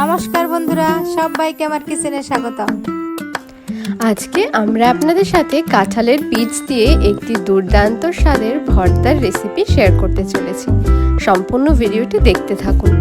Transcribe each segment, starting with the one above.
নমস্কার বন্ধুরা, সবাইকে আমার কিচেনে স্বাগত আজকে আমরা আপনাদের সাথে কাঁঠালের বীজ দিয়ে একটি দুর্দান্ত স্বাদের ভর্তার রেসিপি শেয়ার করতে চলেছি। সম্পূর্ণ ভিডিওটি দেখতে থাকুন।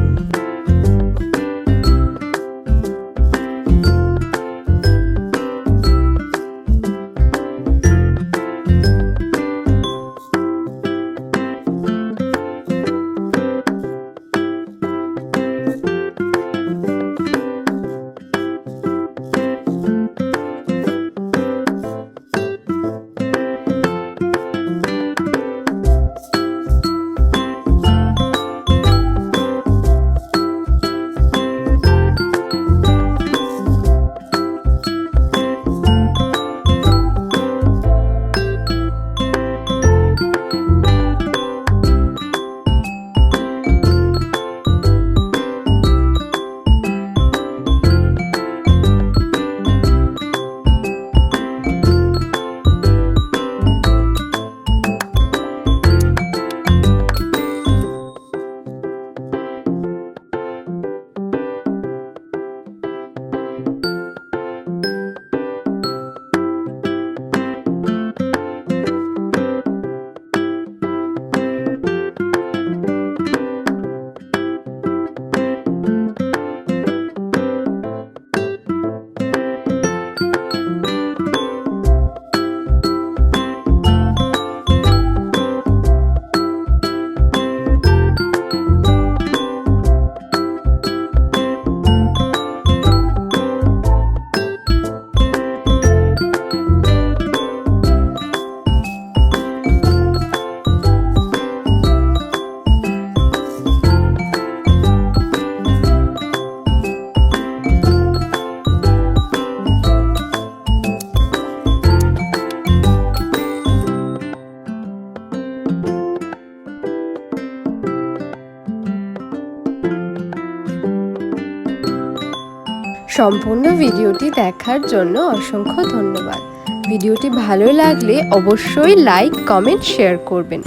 সম্পূর্ণ ভিডিওটি দেখার জন্য অসংখ্য ধন্যবাদ। ভিডিওটি ভালো লাগলে অবশ্যই লাইক, কমেন্ট, শেয়ার করবেন।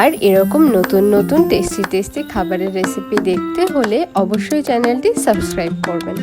আর এরকম নতুন নতুন টেস্টি টেস্টি খাবারের রেসিপি দেখতে হলে অবশ্যই চ্যানেলটি সাবস্ক্রাইব করবেন।